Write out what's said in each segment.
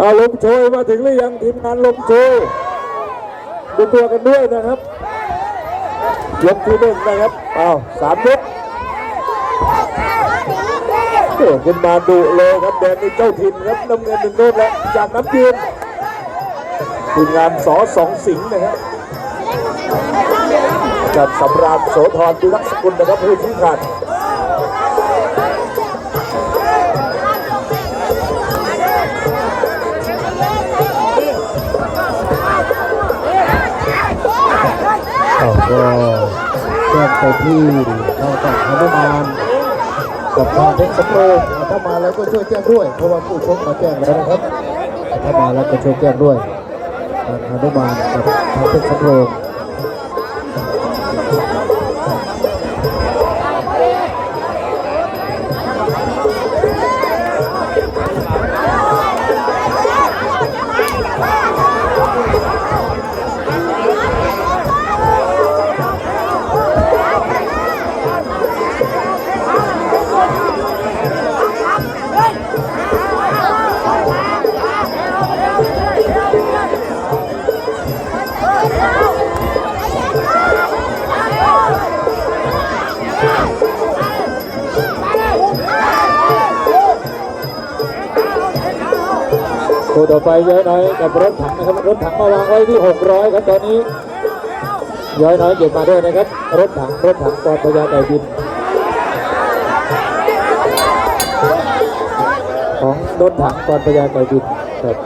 เอาลมโชยมาถึงหรือยังทีมงานลมโชยดูตัวกันด้วยนะครับยกที่หนึ่งนะครับเอาสามยกโอ้ขึ้นมาดุเลยครับแดงนี่เจ้าถิ่นครับน้ำเงินหนึ่งโน้นแล้วจากน้ำยืนทีมงานสอสองสิงห์นะครับจัดสำราญโสธรดุลักษกุลนะครับผู้ชี้ขาด ก็แจ้งไปที่ทางฝั่งฮนุมานกับทางเพชรสำโรงถ้ามาแล้วก็ช่วยแจ้งด้วย เพราะว่าผู้ชกมาแจ้งแล้วนะครับถ้ามาแล้วก็ช่วยแจ้งด้วยทางฮนุมานกับทางเพชรสโรง คู่ต่อไปย้อยน้อยกับรถถังนะครับรถถังมาวางไว้ที่ 600 ครับตอนนี้ย้อยน้อยเก็บมาด้วยนะครับ รถถังรถถังปอดพญาไก่บินของรถถังปอดพญาไก่บินครับ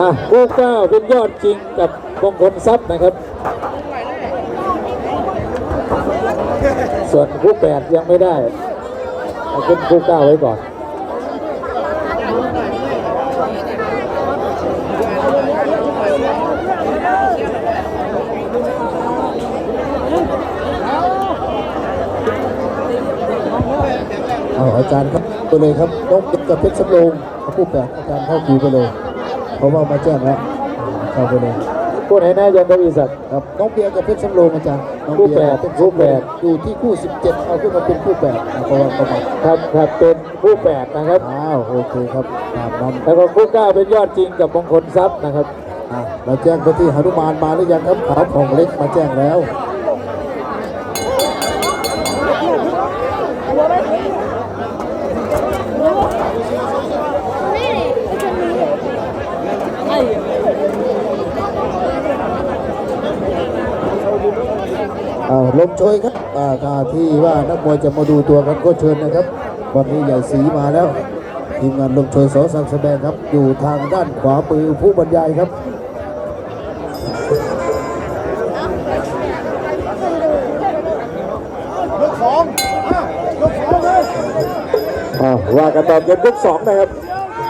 อะคู่เก้าเป็นยอดจริงกับมงคลทรัพย์นะครับส่วนคู่แปดยังไม่ได้เอาขึ้นคู่เก้าไว้ก่อน เอาอาจารย์ครับไปเลยครับน้องเด็กกับเพชรสำโรงเอาผู้แปดอาจารย์เข้าคิวไปเลยเพราะว่ามาแจ้งแล้วเข้าไปเลยคู่ไหนนะยันทวีศักดิ์ครับน้องเบียร์กับเพชรสำโรงอาจารย์น้องคู่เบียแปดร์เป็นคู่แปดอยู่ที่คู่17เอาขึ้นมาเป็นคู่แปดนะเพราะว่าประมาณครับครับเป็นคู่แปดนะครับอ้าวโอเคครับตามนั้นแล้วก็คู่เก้าเป็นยอดจริงกับมงคลทรัพย์นะครับอะเราแจ้งไปที่หนุมานมาหรือยังครับขาวผ่องเล็กมาแจ้งแล้ว อ่าลมโชยครับอ่าถ้าที่ว่านักมวยจะมาดูตัวกันก็เชิญนะครับวันนี้ใหญ่สีมาแล้ว ทีมงานลมโชยสอสังแสดงครับ อยู่ทางด้านขวามือผู้บรรยายครับอ่าว่ากันต่อเกมยกสองนะครับ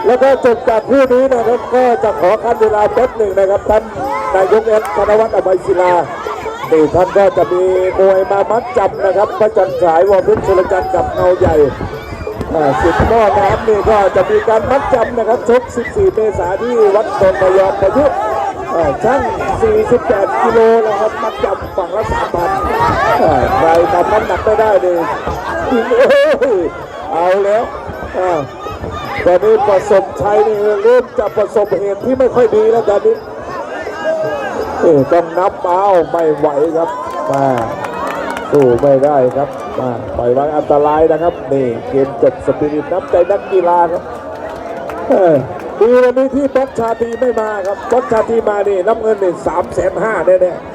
แล้วก็จบจากคู่นี้นะครับ ก็จะขอคันเวลาแป๊บหนึ่งนะครับท่านนายกเอ็นธนวัฒน์อภัยศิลา นี่ท่านก็จะมีมวยมามัดจับนะครับพระจันทร์ฉายวอพิษสุรจันทร์กับเงาใหญ่สิบหม้อน้ำนี่ก็จะมีการมัดจำนะครับชก 14 เมษายนที่วัดดอนพยอมประยุทธ์ช่าง 48 กิโลนะครับมัดจำฝั่งละ3,000อ่าใครทำน้ำหนักไม่ได้เลยเอาแล้วตอนนี้ประสบชัยนี่เริ่มจะประสบเหตุที่ไม่ค่อยดีแล้วตอนนี้ เออต้องนับเอาไม่ไหวครับมาสู้ไม่ได้ครับมาปล่อยวางอันตรายนะครับนี่เกมจบสปิริตนับใจนักกีฬาครับเออดีวันนี้ที่บอกชาตีไม่มาครับบอกชาตีมานี่น้ำเงินนี่สามแสนห้าแน่ๆ